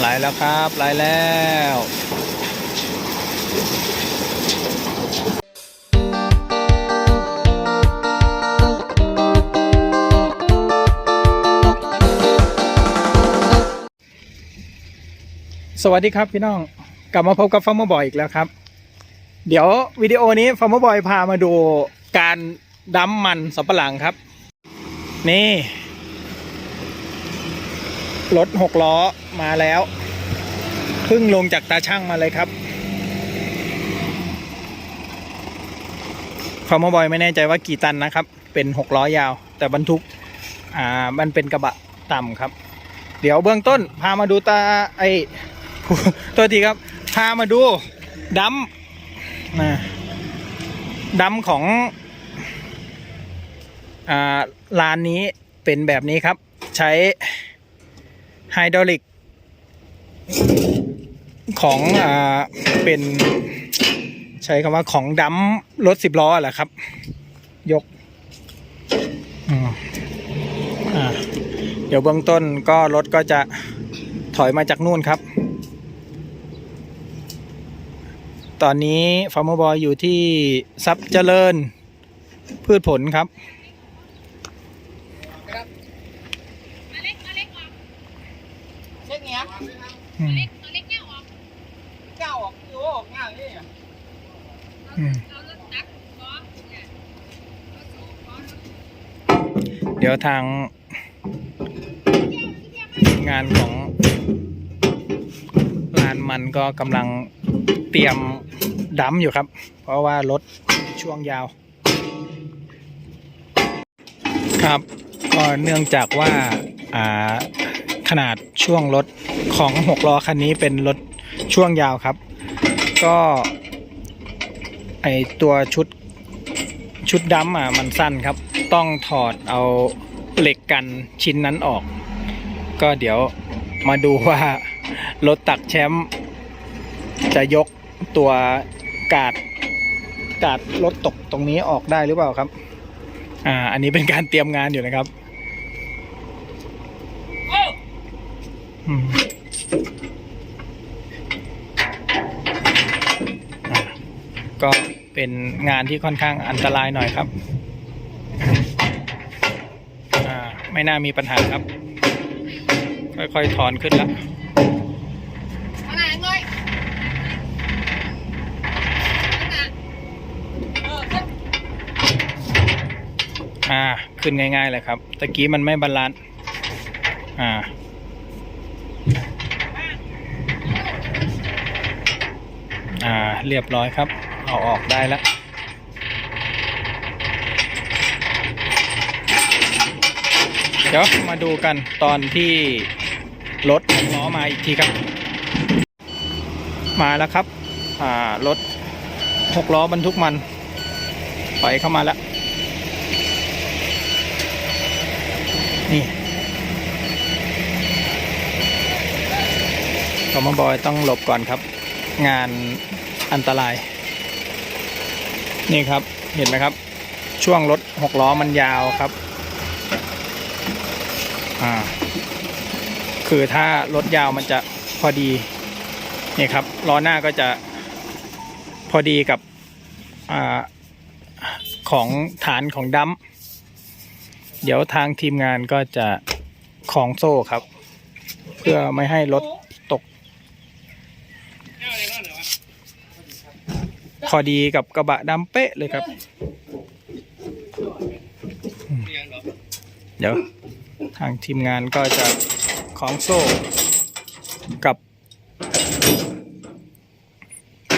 ไหลแล้วครับไหลแล้วสวัสดีครับพี่น้องกลับมาพบกับฟาร์มบอยอีกแล้วครับ เดี๋ยววิดีโอนี้ฟาร์มบอยพามาดูการดั้มมันสำปะหลังครับ นี่ รถหกล้อ มาแล้วเพิ่งลงจากตาช่างมาเลยครับฟาร์มบอยไม่แน่ใจว่ากี่ตันนะครับ เป็นหกล้อยาว แต่บรรทุกอ่ามันเป็นกระบะต่ำครับ เดี๋ยวเบื้องต้นพามาดูตาไอตัวทีครับ พามาดูดัมนะดัมของอ่าลานนี้เป็นแบบนี้ครับ ใช้ไฮดรอลิก ของอ่าเป็นใช้คำว่าของดัมรถสิบล้อแหละครับ ยกอ่าเดี๋ยวเบื้องต้นก็รถก็จะถอยมาจากนู่นครับ ตอนนี้ฟาร์มบอยอยู่ที่ซับเจริญพืชผลครับ เอาเล็กเอาเล็กออก เช็คเนี้ย เอาเล็กเนี่ยออกเก้าออกโอ้ออกง่ายนี่อืมเอารถตักล้อเนี่ยเอาสูบล้อรถเดี๋ยวทางงานของลานมันก็กำลังเตรียมดัมอยู่ครับ เพราะว่ารถช่วงยาว ครับก็เนื่องจากว่าอ่า ขนาดช่วงรถของหกล้อคันนี้เป็นรถช่วงยาวครับ ก็ไอตัวชุดชุดดัมอะมันสั้นครับ ต้องถอดเอาเหล็กกันชิ้นนั้นออก ก็เดี๋ยวมาดูว่ารถตักแชมป์จะยกตัวกาดกาดรถตกตรงนี้ออกได้หรือเปล่าครับ อ่า อันนี้เป็นการเตรียมงานอยู่นะครับอืมอ่า ก็เป็นงานที่ค่อนข้างอันตรายหน่อยครับอ่าไม่น่ามีปัญหาครับ ค่อยๆถอนขึ้นแล้วเอาไหนเงยเอาไหนเออเช็คอ่า ขึ้นง่ายๆเลยครับ ตะกี้มันไม่บาลานซ์อ่า อ่าเรียบร้อยครับ เอาออกได้แล้วเดี๋ยวมาดูกันตอนที่รถหกล้อมาอีกทีครับ มาแล้วครับ อ่ารถหกล้อบรรทุกมันถอยเข้ามาแล้ว นี่คอมบอยต้องหลบก่อนครับ งานอันตราย นี่ครับเห็นไหมครับ ช่วงรถหกล้อมันยาวครับอ่าคือถ้ารถยาวมันจะพอดีนี่ครับล้อหน้าก็จะพอดีกับอของฐานของดัมเดี๋ยวทางทีมงานก็จะคล้องโซ่ครับ เพื่อไม่ให้รถตก พอดีกับกระบะดำเป๊ะเลยครับอืมเดี๋ยวทางทีมงานก็จะคล้องโซ่กับ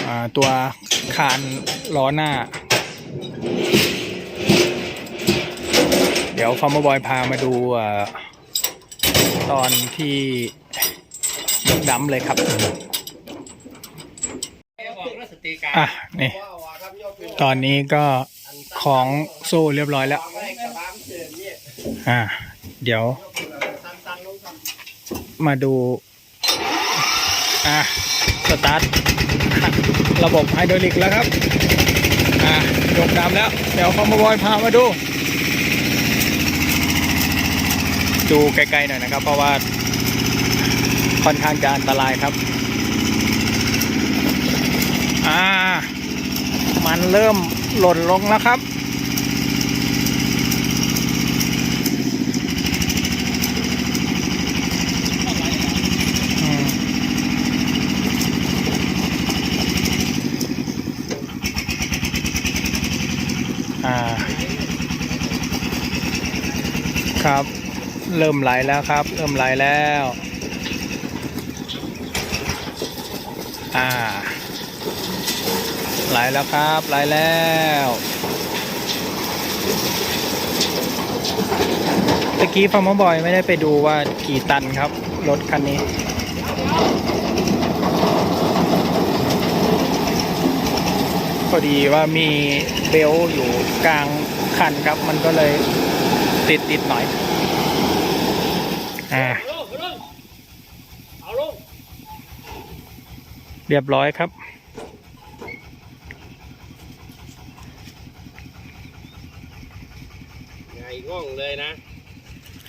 อ่าตัวคานล้อหน้า เดี๋ยวฟาร์มบอยพามาดูอ่าตอนที่ยกดัมเลยครับ อะนี่ตอนนี้ก็ของโซ่เรียบร้อยแล้ว อ่า เดี๋ยว มาดู อะสตาร์ทระบบไฮดรอลิกแล้วครับ อะยกดัมแล้ว เดี๋ยวฟาร์มบอยพามาดู ดูไกลๆหน่อยนะครับ เพราะว่าค่อนข้างจะอันตรายครับ อ่า มันเริ่มหล่นลงแล้วครับอืมอ่า ครับ เริ่มไหลแล้วครับ เริ่มไหลแล้ว อ่า ไหลแล้วครับไหลแล้วตะกี้ฟาร์มบอยไม่ได้ไปดูว่ากี่ตันครับ รถคันนี้พอดีว่ามีเบลต์อยู่กลางคันครับ มันก็เลยติดติดหน่อยอ่าเรียบร้อยครับ ไง่องเลยนะ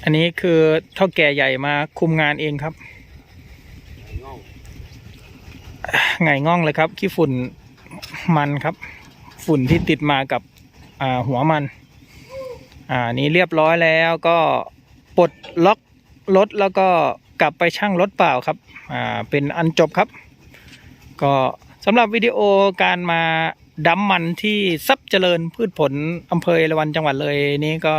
อันนี้คือเท่าแก่ใหญ่มาคุมงานเองครับไงง่องไงง่องเลยครับขี้ฝุ่นมันครับ ฝุ่นที่ติดมากับหัวมัน อ่านี้เรียบร้อยแล้วก็ปลดล็อกรถแล้วก็กลับไปช่างรถเปล่าครับ อ่า เป็นอันจบครับ ก็สำหรับวิดีโอการมาดัมมันที่ซับเจริญพืชผลอำเภอเอราวัณจังหวัดเลยนี้ก็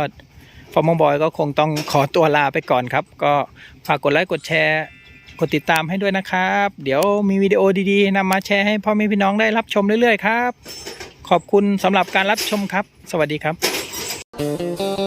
ฟอร์มบอยก็คงต้องขอตัวลาไปก่อนครับ ก็ฝากกดไลค์กดแชร์กดติดตามให้ด้วยนะครับ เดี๋ยวมีวิดีโอดีๆนำมาแชร์ให้พ่อแม่พี่น้องได้รับชมเรื่อยๆครับ ขอบคุณสำหรับการรับชมครับ สวัสดีครับ